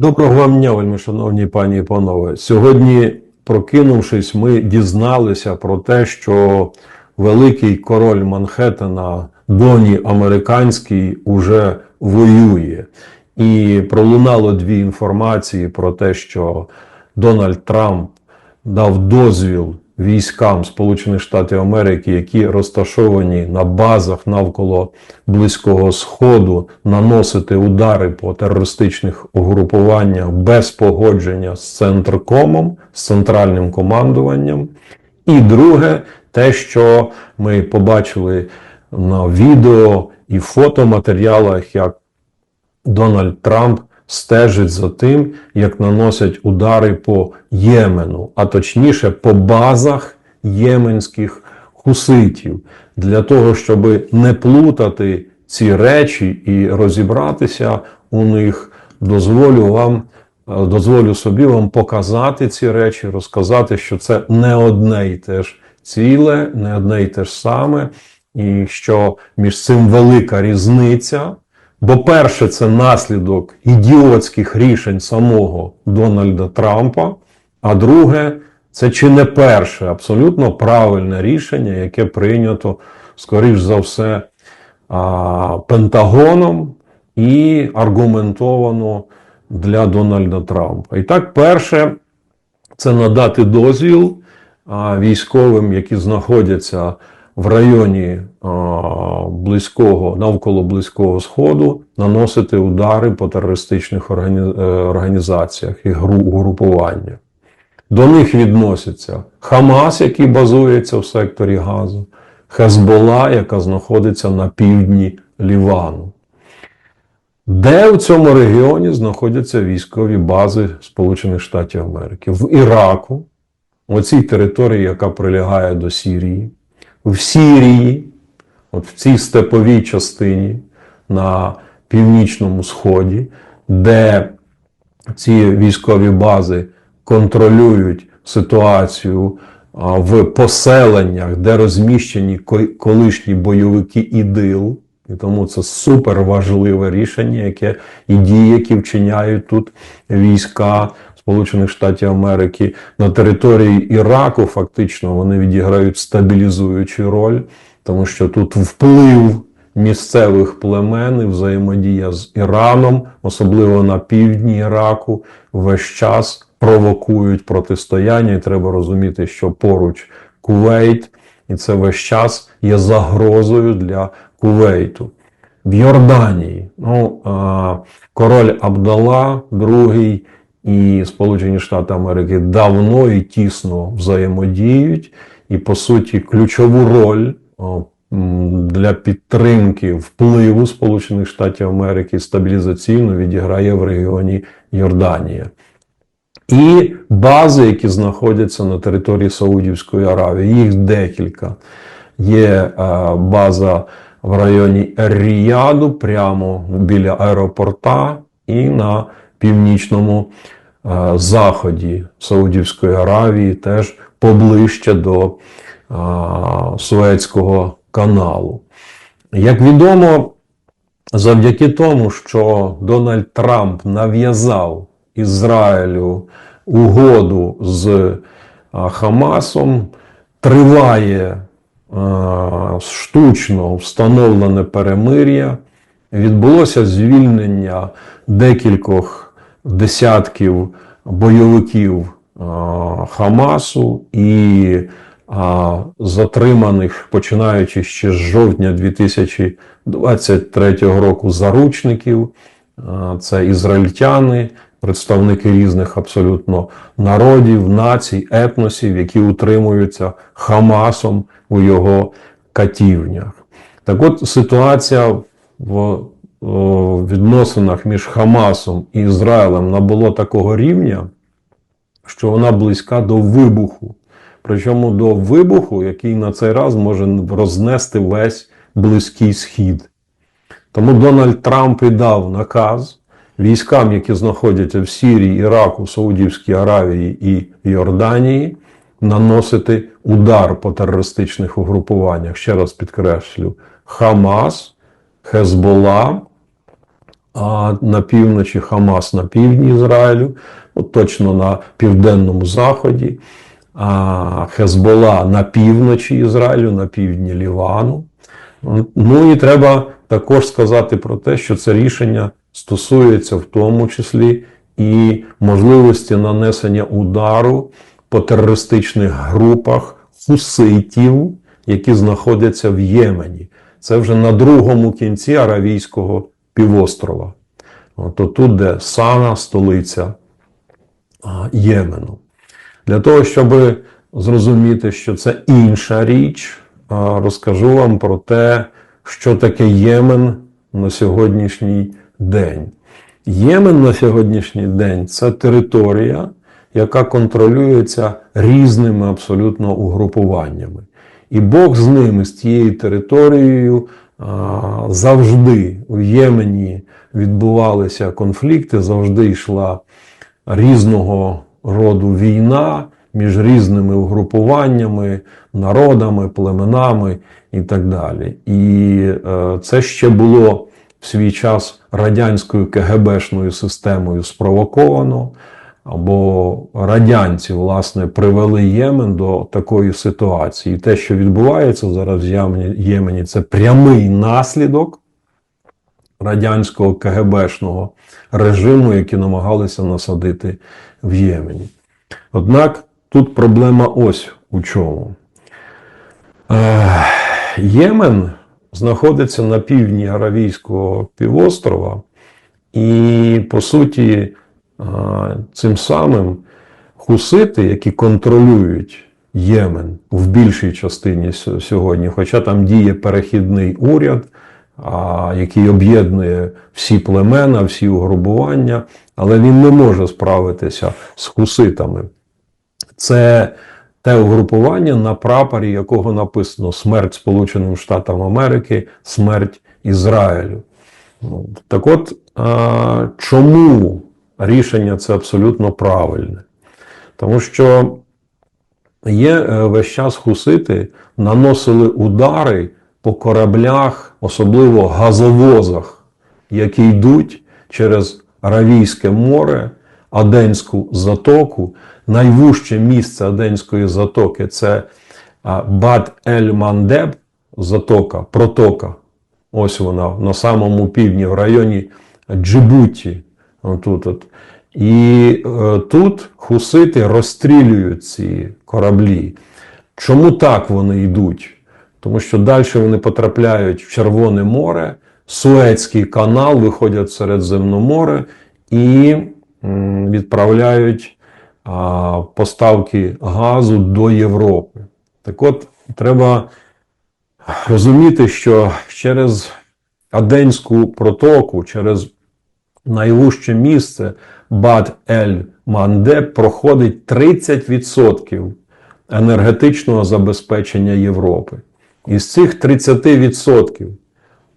Доброго вам дня, вельми шановні пані і панове. Сьогодні, прокинувшись, ми дізналися про те, що великий король Манхеттена, Доні Американський, уже воює. І пролунало дві інформації про те, що Дональд Трамп дав дозвіл військам Сполучених Штатів Америки, які розташовані на базах навколо Близького Сходу, наносити удари по терористичних угрупуваннях без погодження з Центркомом, з центральним командуванням. І друге, те, що ми побачили на відео і фотоматеріалах, як Дональд Трамп стежить за тим, як наносять удари по Ємену, а точніше по базах єменських хуситів, для того, щоб не плутати ці речі і розібратися у них, дозволю вам. Дозволю собі вам показати ці речі, розказати, що це не одне і те ж ціле, не одне і те ж саме, і що між цим велика різниця. Бо перше, це наслідок ідіотських рішень самого Дональда Трампа. А друге, це чи не перше абсолютно правильне рішення, яке прийнято, скоріш за все, Пентагоном і аргументовано для Дональда Трампа. І так, перше, це надати дозвіл військовим, які знаходяться в районі близького, навколо Близького Сходу, наносити удари по терористичних е, організаціях і гру- До них відносяться Хамас, який базується в секторі Газу, Хезбола, яка знаходиться на півдні Лівану. Де в цьому регіоні знаходяться військові бази Сполучених Штатів Америки? В Іраку, у цій території, яка прилягає до Сірії, в Сірії, от в цій степовій частині на північному сході, де ці військові бази контролюють ситуацію в поселеннях, де розміщені колишні бойовики ідил. І тому це супер важливе рішення, яке і дії, які вчиняють тут війська Сполучених Штатів Америки на території Іраку, фактично вони відіграють стабілізуючу роль, тому що тут вплив місцевих племен і взаємодія з Іраном, особливо на півдні Іраку, весь час провокують протистояння. І треба розуміти, що поруч Кувейт, і це весь час є загрозою для Кувейту. В Йорданії ну, король Абдалла II і Сполучені Штати Америки давно і тісно взаємодіють, і по суті ключову роль для підтримки впливу Сполучених Штатів Америки стабілізаційно відіграє в регіоні Йорданія. І бази, які знаходяться на території Саудівської Аравії, їх декілька. Є е, база в районі Ріяду, прямо біля аеропорта, і на північному е, заході Саудівської Аравії, теж поближче до е, Суецького каналу. Як відомо, завдяки тому, що Дональд Трамп нав'язав Ізраїлю угоду з Хамасом, триває штучно встановлене перемир'я. Відбулося звільнення декількох десятків бойовиків Хамасу і затриманих, починаючи ще з жовтня 2023 року, заручників. Це ізраїльтяни, представники різних абсолютно народів, націй, етносів, які утримуються Хамасом у його катівнях. Так от ситуація в відносинах між Хамасом і Ізраїлем набула такого рівня, що вона близька до вибуху. Причому до вибуху, який на цей раз може рознести весь Близький Схід. Тому Дональд Трамп і дав наказ військам, які знаходяться в Сірії, Іраку, Саудівській Аравії і Йорданії, наносити удар по терористичних угрупуваннях. Ще раз підкреслю: Хамас, Хезбола, а на півночі Хамас на півдні Ізраїлю, от точно на південному заході, а Хезбола на півночі Ізраїлю, на півдні Лівану. Ну і треба також сказати про те, що це рішення стосується в тому числі і можливості нанесення удару по терористичних групах хуситів, які знаходяться в Ємені. Це вже на другому кінці Аравійського півострова. От тут, де Сана, столиця Ємену. Для того, щоб зрозуміти, що це інша річ, розкажу вам про те, що таке Ємен на сьогоднішній день. Ємен на сьогоднішній день це територія, яка контролюється різними абсолютно угрупуваннями. І Бог з ними, з тією територією, завжди в Ємені відбувалися конфлікти, завжди йшла різного роду війна між різними угрупуваннями, народами, племенами і так далі. І е, це ще було в свій час радянською КГБшною системою спровоковано. Або радянці, власне, привели Ємен до такої ситуації. Те, що відбувається зараз в Ємені- це прямий наслідок радянського КГБшного режиму, який намагалися насадити в Ємені. Однак тут проблема ось у чому. Е, Ємен знаходиться на півдні Аравійського півострова, і, по суті, цим самим хусити, які контролюють Ємен в більшій частині сьогодні, хоча там діє перехідний уряд, який об'єднує всі племена, всі угрупування, але він не може справитися з хуситами. Це те угрупування, на прапорі якого написано смерть Сполученим Штатам Америки, смерть Ізраїлю. Ну, Так от, чому рішення це абсолютно правильне? Тому що є е, весь час хусити наносили удари по кораблях, особливо газовозах, які йдуть через Аравійське море, Аденську затоку. Найвужче місце Аденської затоки це а, Бат-Ель-Мандеб, затока, протока. Ось вона на самому півдні, в районі Джибуті. Отут от. І е, тут хусити розстрілюють ці кораблі. Чому так вони йдуть? Тому що далі вони потрапляють в Червоне море, Суецький канал, виходять в Середземноморе і м, відправляють а, поставки газу до Європи. Так от, треба розуміти, що через Аденську протоку, через найвужче місце Бат-Ель-Мандеб проходить 30% енергетичного забезпечення Європи. Із цих 30%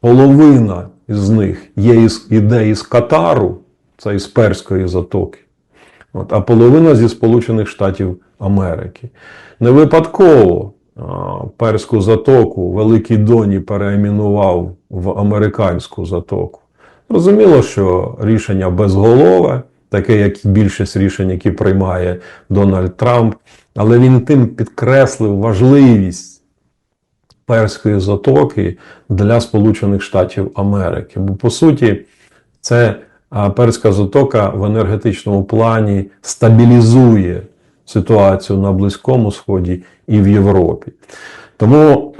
половина з них є іде із Катару, це із Перської затоки, от, а половина зі Сполучених Штатів Америки. Не випадково Перську затоку Великий Доні переіменував в американську затоку. Зрозуміло, що рішення безголове, таке, як і більшість рішень, які приймає Дональд Трамп, але він тим підкреслив важливість Перської затоки для Сполучених Штатів Америки. Бо, по суті, це Перська затока в енергетичному плані стабілізує ситуацію на Близькому Сході і в Європі. Тому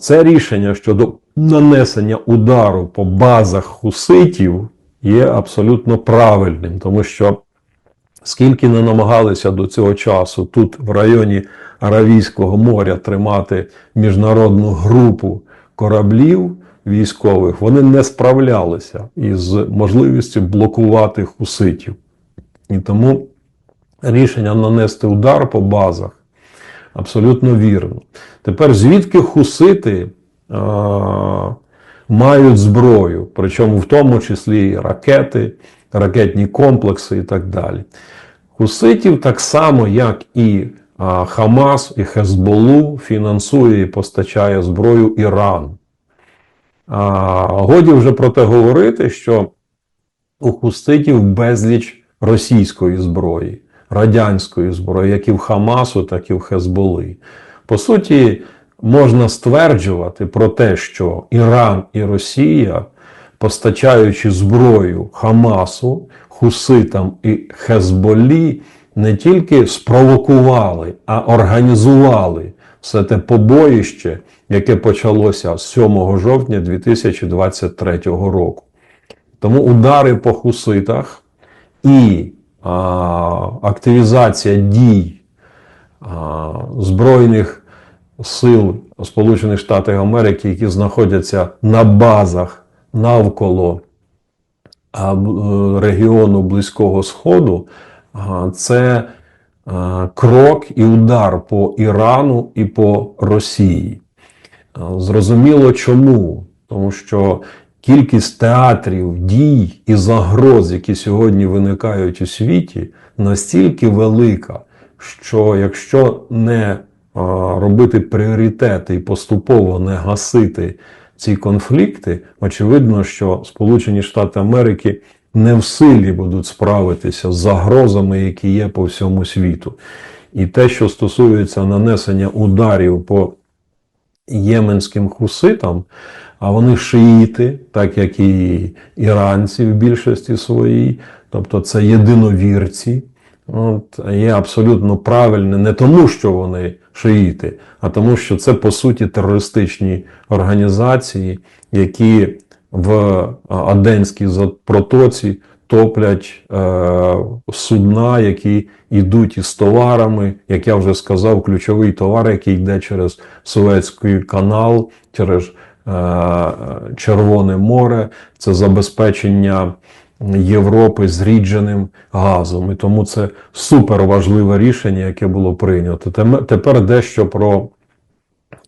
це рішення щодо нанесення удару по базах хуситів є абсолютно правильним, тому що скільки не намагалися до цього часу тут, в районі Аравійського моря, тримати міжнародну групу кораблів військових, вони не справлялися із можливістю блокувати хуситів. І тому рішення нанести удар по базах абсолютно вірно. Тепер звідки хусити мають зброю, причому в тому числі і ракети, ракетні комплекси і так далі. Хуситів так само, як і Хамас і Хезболу, фінансує і постачає зброю Іран. Годі вже про те говорити, що у хуститів безліч російської зброї, радянської зброї, як і в Хамасу, так і в Хезболи. По суті, можна стверджувати про те, що Іран і Росія, постачаючи зброю Хамасу, Хуситам і Хезболі, не тільки спровокували, а організували все те побоїще, яке почалося з 7 жовтня 2023 року. Тому удари по хуситах і а, активізація дій а, Збройних сил Сполучених Штатів Америки, які знаходяться на базах навколо е, регіону Близького Сходу, це крок і удар по Ірану і по Росії. Зрозуміло чому? Тому що кількість театрів дій і загроз, які сьогодні виникають у світі, настільки велика, що якщо не робити пріоритети і поступово не гасити ці конфлікти, очевидно, що Сполучені Штати Америки не в силі будуть справитися з загрозами, які є по всьому світу. І те, що стосується нанесення ударів по єменським хуситам, а вони шиїти, так як і іранці в більшості своїй, тобто це єдиновірці. От, є абсолютно правильне не тому, що вони шиїти, а тому, що це по суті терористичні організації, які в Аденській протоці топлять е, судна, які йдуть із товарами, як я вже сказав, ключовий товар, який йде через Суецький канал, через е, Червоне море, це забезпечення Європи зрідженим газом. І тому це супер важливе рішення, яке було прийнято. Тепер дещо про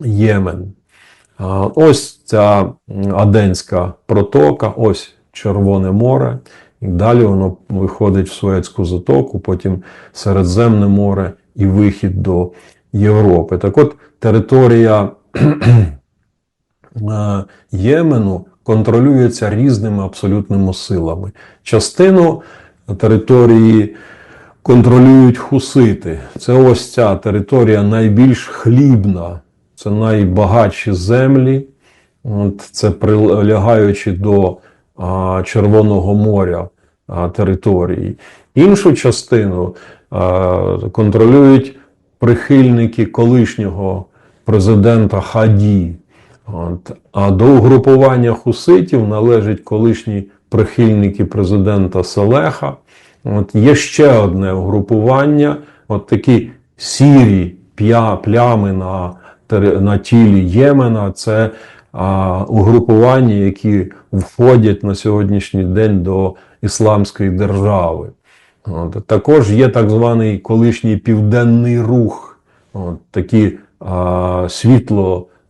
Ємен. Ось ця Аденська протока, ось Червоне море. І далі воно виходить в Суецьку затоку, потім Середземне море і вихід до Європи. Так от територія е, Ємену контролюється різними абсолютними силами. Частину території контролюють хусити. Це ось ця територія найбільш хлібна, це найбагатші землі, це прилягаючи до Червоного моря території. Іншу частину контролюють прихильники колишнього президента Хаді. От. А до угрупування хуситів належать колишні прихильники президента Салеха. От є ще одне угрупування, от такі сірі п'я, плями на, на тілі Ємена. Це а, угрупування, які входять на сьогоднішній день до Ісламської держави. От. Також є так званий колишній південний рух, от, такі а,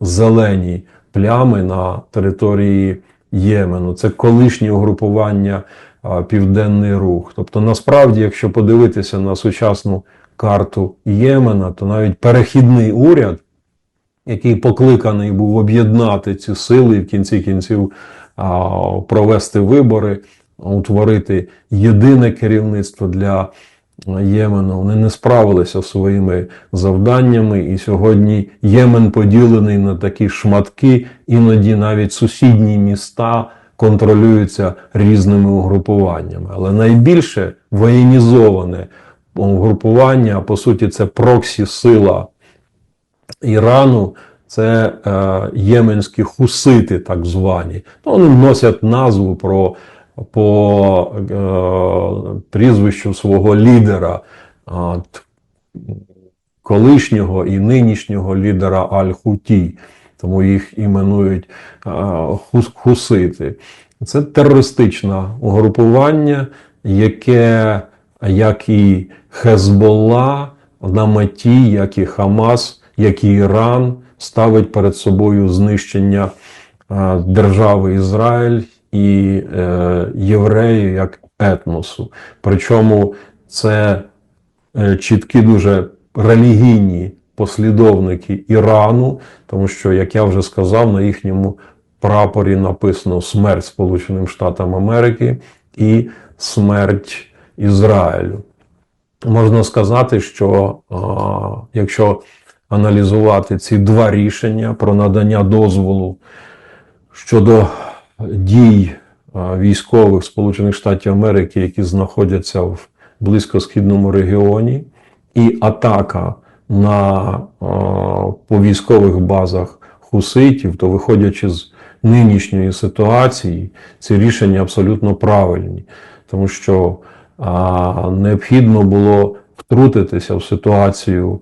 світло-зелені плями на території Ємену. Це колишнє угрупування Південний Рух. Тобто, насправді, якщо подивитися на сучасну карту Ємена, то навіть перехідний уряд, який покликаний був об'єднати ці сили і в кінці кінців провести вибори, утворити єдине керівництво для Ємену. Вони не справилися своїми завданнями, і сьогодні Ємен поділений на такі шматки, іноді навіть сусідні міста контролюються різними угрупуваннями. Але найбільше воєнізоване угрупування, по суті, це проксі-сила Ірану. Це е, єменські хусити, так звані. Ну, вони носять назву про, по е, прізвищу свого лідера, колишнього і нинішнього лідера Аль-Хуті, тому їх іменують хус- хусити. Це терористичне угрупування, яке, як і Хезболла, на меті, як і Хамас, як і Іран, ставить перед собою знищення держави Ізраїль і е, євреїв як етносу. Причому це е, чіткі дуже релігійні послідовники Ірану, тому що, як я вже сказав, на їхньому прапорі написано смерть Сполученим Штатам Америки. і смерть Ізраїлю. Можна сказати, що а, якщо аналізувати ці два рішення про надання дозволу щодо дій військових Сполучених Штатів Америки, які знаходяться в близькосхідному регіоні, і атака на по військових базах хуситів, то виходячи з нинішньої ситуації, ці рішення абсолютно правильні, тому що а, необхідно було втрутитися в ситуацію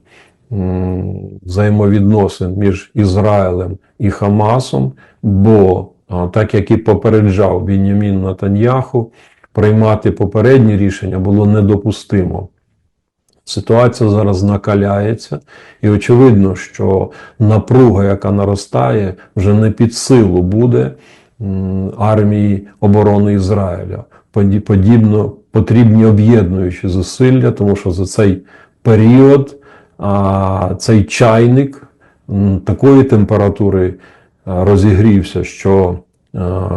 взаємовідносин між Ізраїлем і Хамасом, бо так як і попереджав Бінямін Натаньяху, приймати попередні рішення було недопустимо. Ситуація зараз накаляється, і очевидно, що напруга, яка наростає, вже не під силу буде армії оборони Ізраїля. Подібно потрібні об'єднуючі зусилля, тому що за цей період цей чайник такої температури розігрівся, що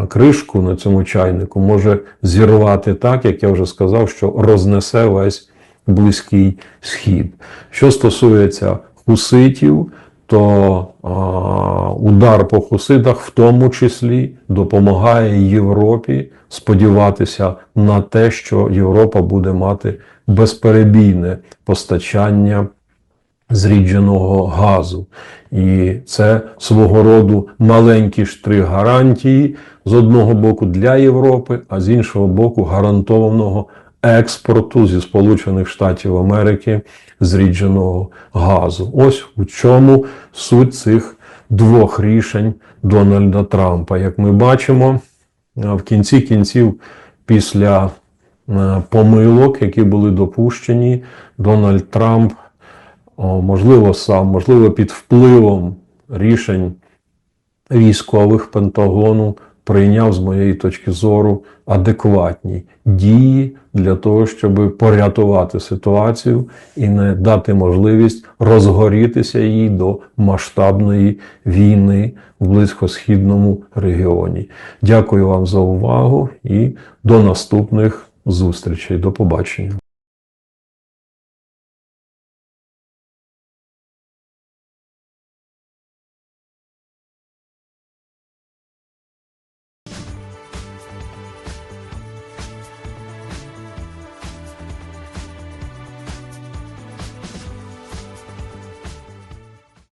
кришку на цьому чайнику може зірвати так, як я вже сказав, що рознесе весь Близький Схід. Що стосується хуситів, то а, удар по хуситах в тому числі допомагає Європі сподіватися на те, що Європа буде мати безперебійне постачання зрідженого газу. І це свого роду маленький штрих гарантії з одного боку для Європи, а з іншого боку гарантованого експорту зі Сполучених Штатів Америки зрідженого газу. Ось у чому суть цих двох рішень Дональда Трампа. Як ми бачимо, е, в кінці кінців, після е, помилок, які були допущені, Дональд Трамп, можливо, сам, можливо, під впливом рішень військових Пентагону прийняв, з моєї точки зору, адекватні дії для того, щоб порятувати ситуацію і не дати можливість розгорітися їй до масштабної війни в близькосхідному регіоні. Дякую вам за увагу і до наступних зустрічей. До побачення.